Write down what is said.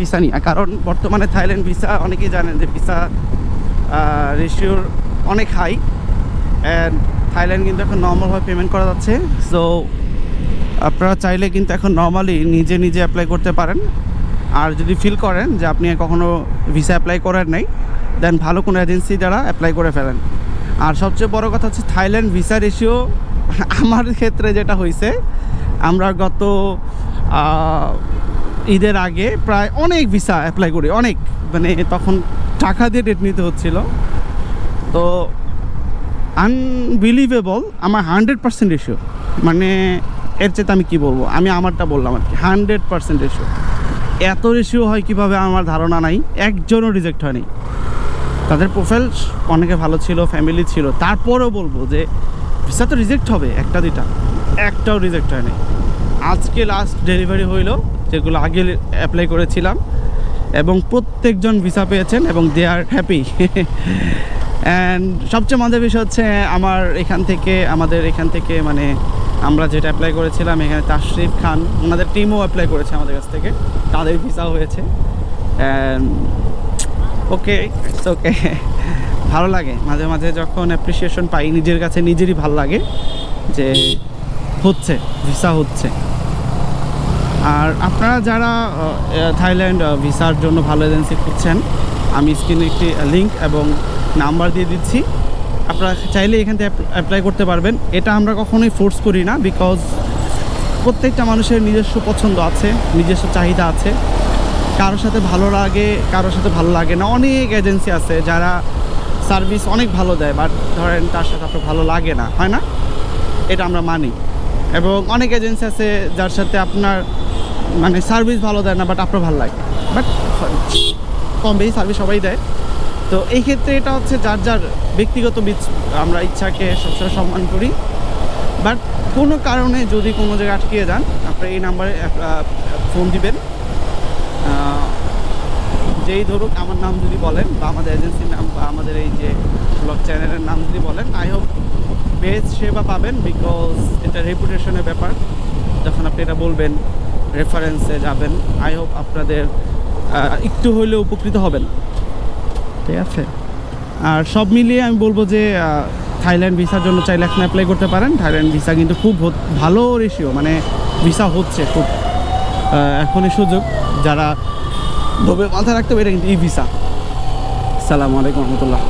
Visa নিয়ে। কারণ বর্তমানে থাইল্যান্ড ভিসা, অনেকেই জানেন যে ভিসা রেশিওর অনেক হাই অ্যান্ড থাইল্যান্ড কিন্তু এখন নর্মালভাবে পেমেন্ট করা যাচ্ছে। সো আপনারা চাইলে কিন্তু এখন নর্মালি নিজে নিজে অ্যাপ্লাই করতে পারেন। আর যদি ফিল করেন যে আপনি কখনও ভিসা অ্যাপ্লাই করেন নাই দেন ভালো কোনো এজেন্সি দ্বারা অ্যাপ্লাই করে ফেলেন। আর সবচেয়ে বড় কথা হচ্ছে থাইল্যান্ড ভিসা রেশিও আমার ক্ষেত্রে যেটা হয়েছে আমরা গত ঈদের আগে প্রায় অনেক ভিসা অ্যাপ্লাই করি, অনেক। মানে তখন টাকা দিয়ে ডেট নিতে হচ্ছিল। তো আনবিলিভেবল আমার হান্ড্রেড পার্সেন্ট রেশিও মানে এর চেয়ে আমি কি বলব? আমি আমারটা বললাম আর কি হান্ড্রেড পার্সেন্ট রেশিও এত রেশিও হয় কীভাবে আমার ধারণা নাই, একজনও রিজেক্ট হয়নি। তাদের প্রোফাইল অনেকে ভালো ছিল ফ্যামিলি ছিল। তারপরেও বলব যে ভিসা তো রিজেক্ট হবে, একটা দুইটা। একটাও রিজেক্ট হয়নি। আজকে লাস্ট ডেলিভারি হইল যেগুলো আগে অ্যাপ্লাই করেছিলাম এবং প্রত্যেকজন ভিসা পেয়েছেন এবং দে আর হ্যাপি অ্যান্ড সবচেয়ে মজার বিষয় হচ্ছে আমার এখান থেকে, আমাদের এখান থেকে মানে আমরা যেটা অ্যাপ্লাই করেছিলাম এখানে তাশরিফ খান, ওনাদের টিমও অ্যাপ্লাই করেছে আমাদের কাছ থেকে। তাদের ভিসা হয়েছে। ওকে ইটস ওকে ভালো লাগে। মাঝে মাঝে যখন অ্যাপ্রিসিয়েশন পাই, নিজের কাছে নিজেরই ভালো লাগে যে হচ্ছে ভিসা হচ্ছে। আর আপনারা যারা থাইল্যান্ড ভিসার জন্য ভালো এজেন্সি খুঁজছেন, আমি স্ক্রিনে একটি লিঙ্ক এবং নাম্বার দিয়ে দিচ্ছি। আপনারা চাইলে এখান থেকে অ্যাপ্লাই করতে পারবেন। এটা আমরা কখনোই ফোর্স করি না, বিকজ প্রত্যেকটা মানুষের নিজস্ব পছন্দ আছে, নিজস্ব চাহিদা আছে। কারোর সাথে ভালো লাগে, কারোর সাথে ভালো লাগে না। অনেক এজেন্সি আছে যারা সার্ভিস অনেক ভালো দেয়, বাট ধরেন তার সাথে আপনার ভালো লাগে না, হয় না? এটা আমরা মানি। এবং অনেক এজেন্সি আছে যার সাথে আপনার মানে সার্ভিস ভালো দেয় না বাট আপনার ভালো লাগে। বাট কম বেশি সার্ভিস সবাই দেয়। তো এই ক্ষেত্রে এটা হচ্ছে যার যার ব্যক্তিগত আমরা ইচ্ছাকে সবসময় সম্মান করি। বাট কোনো কারণে যদি কোনো জায়গায় আটকে যান আপনার এই নাম্বারে ফোন দিবেন। যেই ধরুক আমার নাম যদি বলেন বা আমাদের এজেন্সির নাম বা আমাদের এই যে ব্লগ চ্যানেলের নাম যদি বলেন আই হোপ বেস্ট সেবা পাবেন বিকজ এটা রেপুটেশনের ব্যাপার। যখন আপনি এটা বলবেন রেফারেন্সে যাবেন। আই হোপ আপনাদের একটু হইলেও উপকৃত হবেন। ঠিক আছে? আর সব মিলিয়ে আমি বলব যে থাইল্যান্ড ভিসার জন্য চাইলে এখন অ্যাপ্লাই করতে পারেন। থাইল্যান্ড ভিসা কিন্তু খুব ভালো রেশিও মানে ভিসা হচ্ছে খুব এখনই সুযোগ। যারা ধোবে মাথায় রাখতে পারে, কিন্তু ই ভিসা। সালামু আলাইকুম রহমতুল্লাহ।